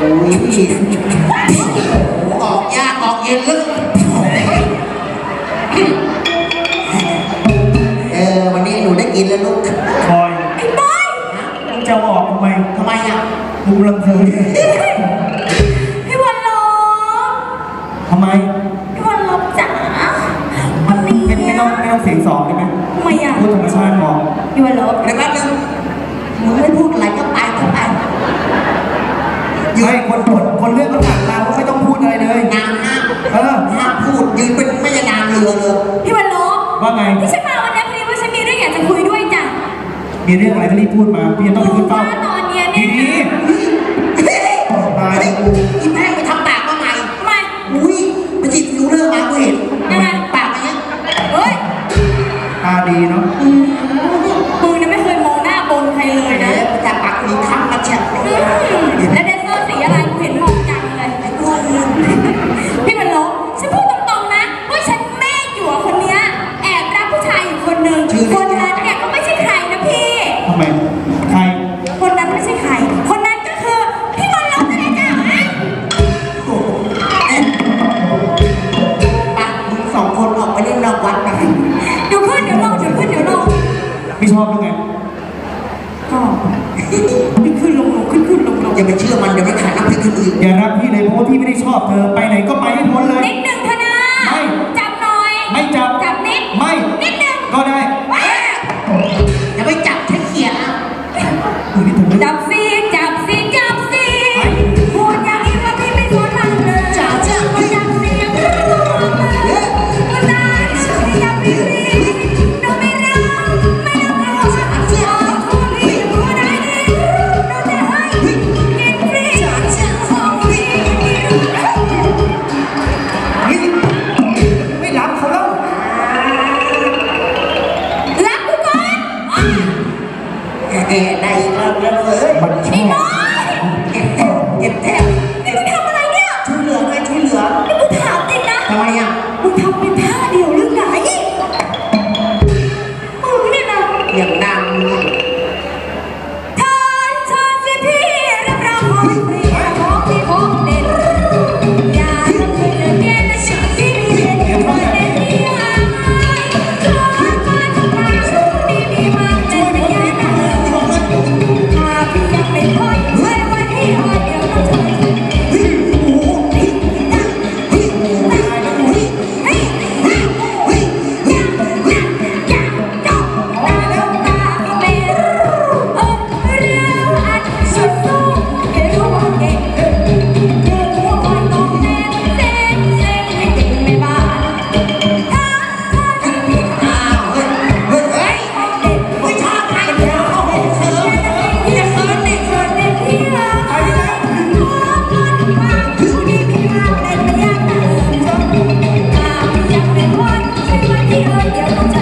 อุ้ยออกยากออกเย็นลึกเออวันนี้หนูได้กินแล้วลูกคอยได้มึงจะบอกทำไมทำไมอะมึงลังเกียจพี่วันลบทำไมพี่วันลบจ๋าวันนี้ไม่ต้องไม่ต้องเสียงสองได้ไหมไม่อะพูดธรรมชาติพอพี่วันลบเดี๋ยวแป๊บนึงมึงไม่พูดอะไรก็ ยืนไม่คนผดคนเรื่องก็ผ่านมาก็ไม่ต้องพูดอะไรเลยงามห้ามเออห้ามพูดยืนเป็นไม่ใช่นามเรืเลยพี่วันลบว่าไง ที่ฉันมาวันนี้พี่ว่าฉันมีเรื่องอยากจะคุยด้วยจ้ะมีเรื่องอะไรก็รีบพูดมาพี่จะต้องพูดเปล่าตอนเนี้ยเนี่ยดีเฮ้ยตายกูอีแม่งไปทำปากมาใหม่ทำไมอุ้ยมัจิบฟิเลอร์มากูเห็นยังไงปากอะไรเนี้ยเฮ้ย ตาดีเนาะ ไปเชื่อมันอย่าไปถ่ายรับที่คนอื่นอย่ารับที่เลยเพราะว่าพี่ไม่ได้ชอบเธอไปไหนก็ไปให้พ้นเลย นิดนึง Yeah,